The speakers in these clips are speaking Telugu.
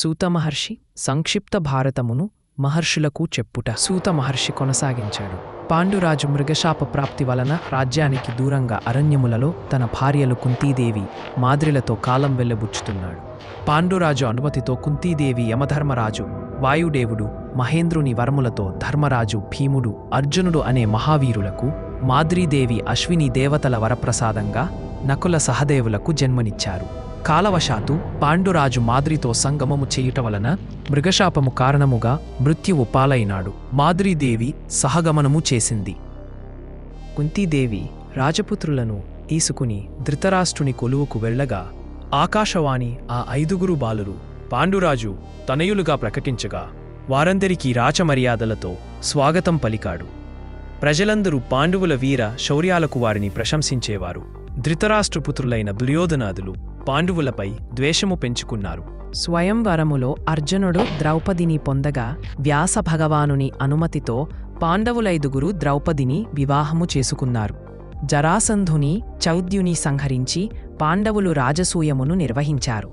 సూత మహర్షి సంక్షిప్త భారతమును మహర్షులకు చెప్పుట. సూత మహర్షి కొనసాగించాడు. పాండురాజు మృగశాప ప్రాప్తి వలన రాజ్యానికి దూరంగా అరణ్యములలో తన భార్యలు కుంతీదేవి మాద్రిలతో కాలం వెళ్ళబుచ్చుతున్నాడు పాండురాజు అనుమతితో కుంతీదేవి యమధర్మరాజు వాయుదేవుడు మహేంద్రుని వరములతో ధర్మరాజు భీముడు అర్జునుడు అనే మహావీరులకు మాద్రీదేవి అశ్విని దేవతల వరప్రసాదంగా నకుల సహదేవులకు జన్మనిచ్చారు. కాలవశాత్తు పాండురాజు మాద్రితో సంగమము చేయుట వలన మృగశాపము కారణముగా మృత్యువు పాలైనాడు. మాద్రీదేవి సహగమనము చేసింది. కుంతీదేవి రాజపుత్రులను తీసుకుని ధృతరాష్ట్రుని కొలువుకు వెళ్ళగా ఆకాశవాణి ఆ ఐదుగురు బాలురు పాండురాజు తనయులుగా ప్రకటించగా వారందరికీ రాచమర్యాదలతో స్వాగతం పలికాడు. ప్రజలందరూ పాండువుల వీర శౌర్యాలకు వారిని ప్రశంసించేవారు. ధృతరాష్ట్రపుత్రులైన దుర్యోధనాదులు పాండువులపై ద్వేషము పెంచుకున్నారు. స్వయంవరములో అర్జునుడు ద్రౌపదిని పొందగా వ్యాస భగవానుని అనుమతితో పాండవులైదుగురు ద్రౌపదిని వివాహము చేసుకున్నారు. జరాసంధుని చౌద్యుని సంహరించి పాండవులు రాజసూయమును నిర్వహించారు.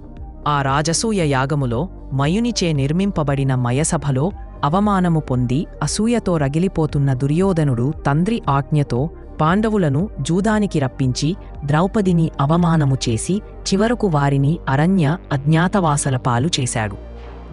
ఆ రాజసూయ యాగములో మయునిచే నిర్మింపబడిన మయసభలో అవమానము పొంది అసూయతో రగిలిపోతున్న దుర్యోధనుడు తండ్రి ఆజ్ఞతో పాండవులను జూదానికి రప్పించి ద్రౌపదిని అవమానము చేసి చివరకు వారిని అరణ్య అజ్ఞాతవాసల పాలు చేశాడు.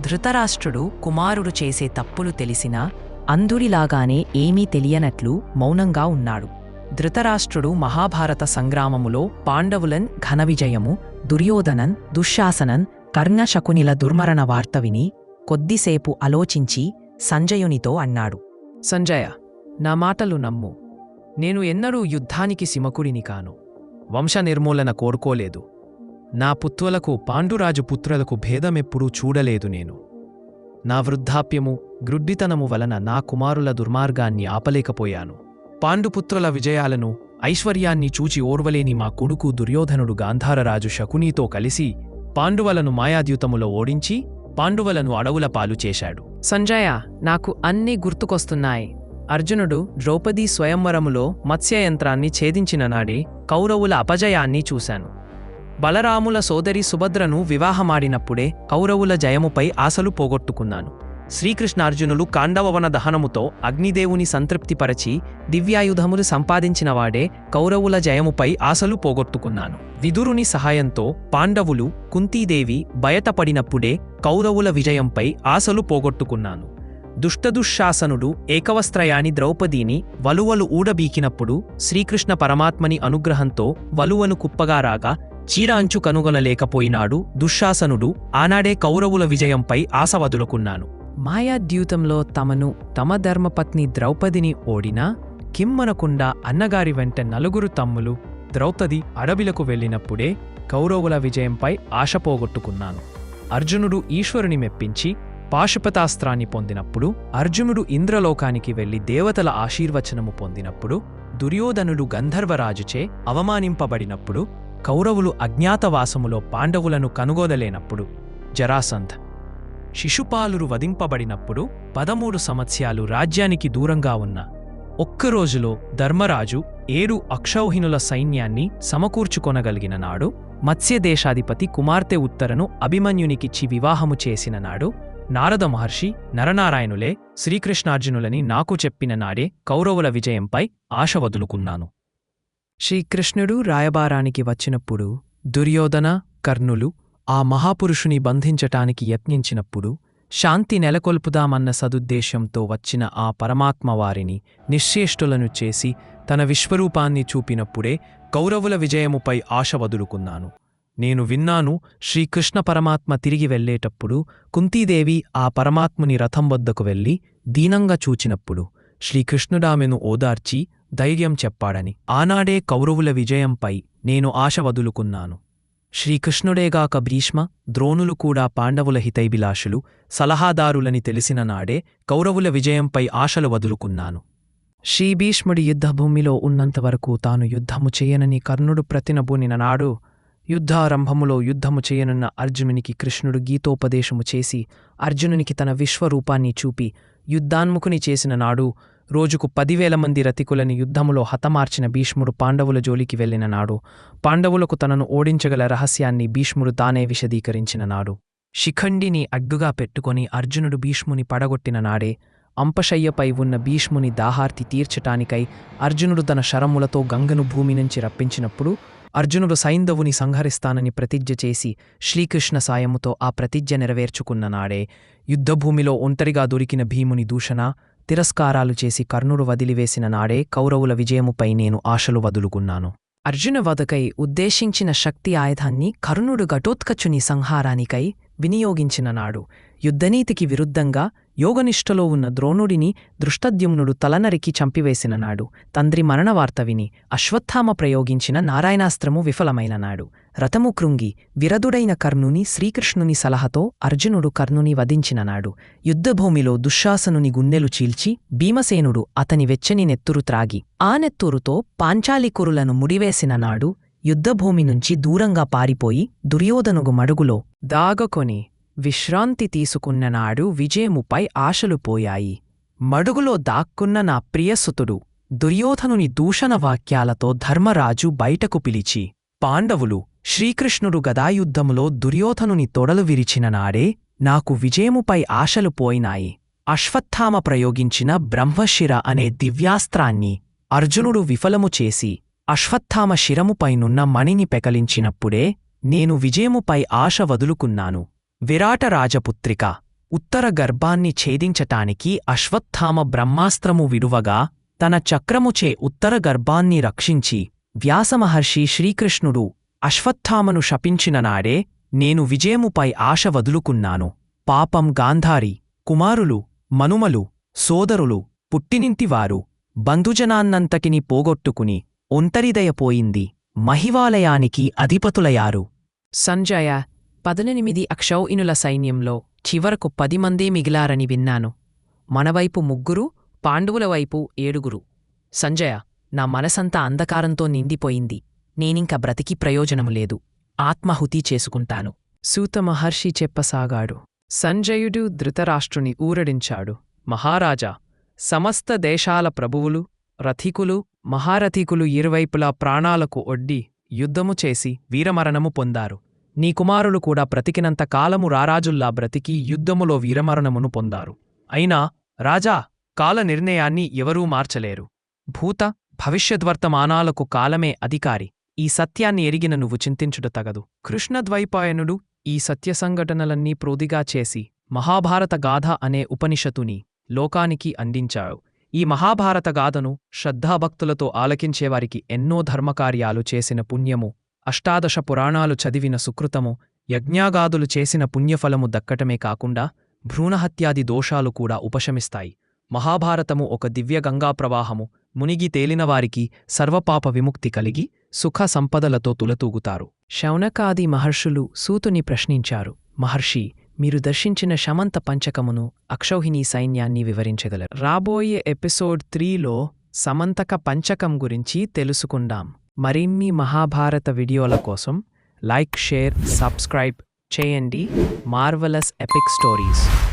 ధృతరాష్ట్రుడు కుమారుడు చేసే తప్పులు తెలిసినా అంధుడిలాగానే ఏమీ తెలియనట్లు మౌనంగా ఉన్నాడు. ధృతరాష్ట్రుడు మహాభారత సంగ్రామములో పాండవులన్ ఘనవిజయము దుర్యోధనన్ దుశ్శాసనన్ కర్ణశకునిల దుర్మరణ వార్త విని కొద్దిసేపు ఆలోచించి సంజయునితో అన్నాడు సంజయ నా మాటలు నమ్ము. నేను ఎన్నడూ యుద్ధానికి సిమకుడిని కాను. వంశ నిర్మూలన కోరుకోలేదు. నా పుత్రులకు పాండురాజు పుత్రులకు భేదమెప్పుడూ చూడలేదు నేను. నా వృద్ధాప్యము గ్రుడ్డితనము వలన నా కుమారుల దుర్మార్గాన్ని ఆపలేకపోయాను. పాండుపుత్రుల విజయాలను ఐశ్వర్యాన్ని చూచి ఓర్వలేని మా కొడుకు దుర్యోధనుడు గాంధారరాజు శకునీతో కలిసి పాండువలను మాయాద్యూతములో ఓడించి పాండువలను అడవుల పాలు చేశాడు. సంజయ నాకు అన్నీ గుర్తుకొస్తున్నాయి. అర్జునుడు ద్రౌపదీ స్వయంవరములో మత్స్యయంత్రాన్ని ఛేదించిన నాడి కౌరవుల అపజయాన్ని చూశాను. బలరాముల సోదరి సుభద్రను వివాహమాడినప్పుడే కౌరవుల జయముపై ఆశలు పోగొట్టుకున్నాను. శ్రీకృష్ణార్జునులు కాండవవన దహనముతో అగ్నిదేవుని సంతృప్తిపరచి దివ్యాయుధములు సంపాదించినవాడే కౌరవుల జయముపై ఆశలు పోగొట్టుకున్నాను. విదురుని సహాయంతో పాండవులు కుంతీదేవి బయటపడినప్పుడే కౌరవుల విజయంపై ఆశలు పోగొట్టుకున్నాను. దుష్టదుశ్శాసనుడు ఏకవస్త్రయాని ద్రౌపదీని వలువలు ఊడబీకినప్పుడు శ్రీకృష్ణ పరమాత్మని అనుగ్రహంతో వలువను కుప్పగారాగా చీర అంచు కనుగొనలేకపోయినాడు దుశ్శాసనుడు ఆనాడే కౌరవుల విజయంపై ఆశ వదులుకున్నాను. మాయాద్యూతంలో తమను తమ ధర్మపత్ని ద్రౌపదిని ఓడినా కిమ్మనకుండా అన్నగారి వెంట నలుగురు తమ్ములు ద్రౌపది అడవిలకు వెళ్ళినప్పుడే కౌరవుల విజయంపై ఆశ పోగొట్టుకున్నాను. అర్జునుడు ఈశ్వరుని మెప్పించి పాశుపతాస్త్రాన్ని పొందినప్పుడు అర్జునుడు ఇంద్రలోకానికి వెళ్ళి దేవతల ఆశీర్వచనము పొందినప్పుడు దుర్యోధనుడు గంధర్వరాజుచే అవమానింపబడినప్పుడు కౌరవులు అజ్ఞాతవాసములో పాండవులను కనుగొనలేనప్పుడు జరాసంధ్. శిశుపాలురు వధింపబడినప్పుడు పదమూడు సంవత్సరాలు రాజ్యానికి దూరంగా ఉన్న ఒక్కరోజులో ధర్మరాజు ఏడు అక్షౌహినుల సైన్యాన్ని సమకూర్చుకొనగలిగిన నాడు మత్స్యదేశాధిపతి కుమార్తె ఉత్తరను అభిమన్యునికిచ్చి వివాహము చేసిన నాడు నారద మహర్షి నరనారాయణులే శ్రీకృష్ణార్జునులని నాకు చెప్పిన నాడే కౌరవుల విజయంపై ఆశ వదులుకున్నాను. శ్రీకృష్ణుడు రాయబారానికి వచ్చినప్పుడు దుర్యోధన కర్ణులు ఆ మహాపురుషుని బంధించటానికి యత్నించినప్పుడు శాంతి నెలకొల్పుదామన్న సదుద్దేశంతో వచ్చిన ఆ పరమాత్మ వారిని నిశ్చేష్టులను చేసి తన విశ్వరూపాన్ని చూపినప్పుడే కౌరవుల విజయముపై ఆశ వదులుకున్నాను. నేను విన్నాను శ్రీకృష్ణ పరమాత్మ తిరిగి వెళ్ళేటప్పుడు కుంతీదేవి ఆ పరమాత్ముని రథం వద్దకు వెళ్ళి దీనంగా చూచినప్పుడు శ్రీకృష్ణుడామెను ఓదార్చి ధైర్యం చెప్పాడని. ఆనాడే కౌరవుల విజయంపై నేను ఆశ వదులుకున్నాను. శ్రీకృష్ణుడేగాక భీష్మ ద్రోణులు కూడా పాండవుల హితైభిలాషులు సలహాదారులని తెలిసిన నాడే కౌరవుల విజయంపై ఆశలు వదులుకున్నాను. శ్రీభీష్ముడి యుద్ధభూమిలో ఉన్నంతవరకు తాను యుద్ధము చేయనని కర్ణుడు ప్రతినబూనిన నాడు యుద్ధారంభములో యుద్ధము చేయనున్న అర్జునునికి కృష్ణుడు గీతోపదేశము చేసి అర్జునునికి తన విశ్వరూపాన్ని చూపి యుద్ధాన్ముఖుని చేసిన నాడు రోజుకు పదివేల మంది రతికులని యుద్ధములో హతమార్చిన భీష్ముడు పాండవుల జోలికి వెళ్ళిన నాడు పాండవులకు తనను ఓడించగల రహస్యాన్ని భీష్ముడు తానే విశదీకరించిన నాడు. శిఖండిని అడ్డుగా పెట్టుకొని అర్జునుడు భీష్ముని పడగొట్టిన నాడే అంపశయ్యపై ఉన్న భీష్ముని దాహార్తి తీర్చటానికై అర్జునుడు తన శరములతో గంగను భూమి నుంచి రప్పించినప్పుడు అర్జునుడు సైంధవుని సంహరిస్తానని ప్రతిజ్ఞ చేసి శ్రీకృష్ణ సాయముతో ఆ ప్రతిజ్ఞ నెరవేర్చుకున్న నాడే యుద్ధభూమిలో ఒంటరిగా దొరికిన భీముని దూషణ తిరస్కారాలు చేసి కర్ణుడు వదిలివేసిన నాడే కౌరవుల విజయముపై నేను ఆశలు వదులుకున్నాను. అర్జున వదకై ఉద్దేశించిన శక్తి ఆయుధాన్ని కర్ణుడు ఘటోత్కచుని సంహారానికై వినియోగించిన నాడు యుద్ధనీతికి విరుద్ధంగా యోగనిష్టలో ఉన్న ద్రోణుడిని దృష్టద్యుమ్నుడు తలనరికి చంపివేసిన నాడు తండ్రి మరణవార్త విని అశ్వత్థామ ప్రయోగించిన నారాయణాస్త్రము విఫలమైన నాడు. రథము కృంగి విరదుడైన కర్ణుని శ్రీకృష్ణుని సలహతో అర్జునుడు కర్ణుని వధించిన నాడు యుద్ధభూమిలో దుశ్శాసనుని గుండెలు చీల్చి భీమసేనుడు అతని వెచ్చని నెత్తురు త్రాగి ఆ నెత్తురుతో పాంచాలికురులను ముడివేసిన నాడు యుద్ధభూమి నుంచి దూరంగా పారిపోయి దుర్యోధనుగు మడుగులో దాగకొని విశ్రాంతి తీసుకున్న నాడు విజయముపై ఆశలు పోయాయి. మడుగులో దాక్కున్న నా ప్రియసుతుడు దుర్యోధనుని దూషణ వాక్యాలతో ధర్మరాజు బయటకు పిలిచి పాండవులు శ్రీకృష్ణుడు గదాయుద్ధములో దుర్యోధనుని తొడలు విరిచిన నాడే నాకు విజయముపై ఆశలు పోయినాయి. అశ్వత్థామ ప్రయోగించిన బ్రహ్మశిర అనే దివ్యాస్త్రాన్ని అర్జునుడు విఫలము చేసి అశ్వత్థామ శిరముపైనున్న మణిని పెకలించినప్పుడే నేను విజయముపై ఆశ వదులుకున్నాను. విరాట రాజపుత్రిక ఉత్తర గర్భాన్ని ఛేదించటానికి అశ్వత్థామ బ్రహ్మాస్త్రము విడువగా తన చక్రముచే ఉత్తర గర్భాన్ని రక్షించి వ్యాసమహర్షి శ్రీకృష్ణుడు అశ్వత్థామను శపించిన నాడే నేను విజయముపై ఆశ వదులుకున్నాను. పాపం గాంధారి కుమారులు మనుమలు సోదరులు పుట్టినింటివారు బంధుజనాన్నంతటిని పోగొట్టుకుని ఒంటరిదయపోయింది. మహివాలయానికి అధిపతులయారు. సంజయ పదనెనిమిది అక్షౌఇనుల సైన్యంలో చివరకు పది మందే మిగిలారని విన్నాను. మనవైపు ముగ్గురు పాండవుల వైపు ఏడుగురు. సంజయ నా మనసంతా అంధకారంతో నిండిపోయింది. నేనింక బ్రతికి ప్రయోజనము లేదు. ఆత్మాహుతి చేసుకుంటాను. సూత మహర్షి చెప్పసాగాడు. సంజయుడు ధృతరాష్ట్రుని ఊరడించాడు. మహారాజా సమస్త దేశాల ప్రభువులు రథికులు మహారథికులు ఇరువైపులా ప్రాణాలకు ఒడ్డి యుద్ధము చేసి వీరమరణము పొందారు. నీ కుమారులు కూడా బ్రతికినంత కాలము రారాజుల్లా బ్రతికి యుద్ధములో వీరమరణమును పొందారు. అయినా రాజా కాల నిర్ణయాన్ని ఎవరూ మార్చలేరు. భూత భవిష్యద్వర్తమానాలకు కాలమే అధికారి. ఈ సత్యాన్ని ఎరిగిన నువ్వు చింతించుట తగదు. కృష్ణద్వైపాయనుడు ఈ సత్య సంఘటనలన్నీ ప్రోదిగా చేసి మహాభారత గాథ అనే ఉపనిషతుని లోకానికి అందించాడు. ఈ మహాభారత గాథను శ్రద్ధాభక్తులతో ఆలకించేవారికి ఎన్నో ధర్మకార్యాలు చేసిన పుణ్యము అష్టాదశ పురాణాలు చదివిన సుకృతము యజ్ఞాగాదులు చేసిన పుణ్యఫలము దక్కటమే కాకుండా భ్రూణహత్యాది దోషాలు కూడా ఉపశమిస్తాయి. మహాభారతము ఒక దివ్య గంగా ప్రవాహము మునిగి తేలినవారికి సర్వపాప విముక్తి కలిగి సుఖ సంపదలతో తులతూగుతారు. శౌనకాది మహర్షులు సూతుని ప్రశ్నించారు మహర్షి మీరు దర్శించిన శమంత పంచకమును అక్షౌహిణీ సైన్యాన్ని వివరించగలరు. రాబోయే ఎపిసోడ్ త్రీలో సమంతక పంచకం గురించి తెలుసుకుందాం. మరిన్ని మహాభారత వీడియోల కోసం లైక్ షేర్ సబ్స్క్రైబ్ చేయండి. Marvellous epic stories.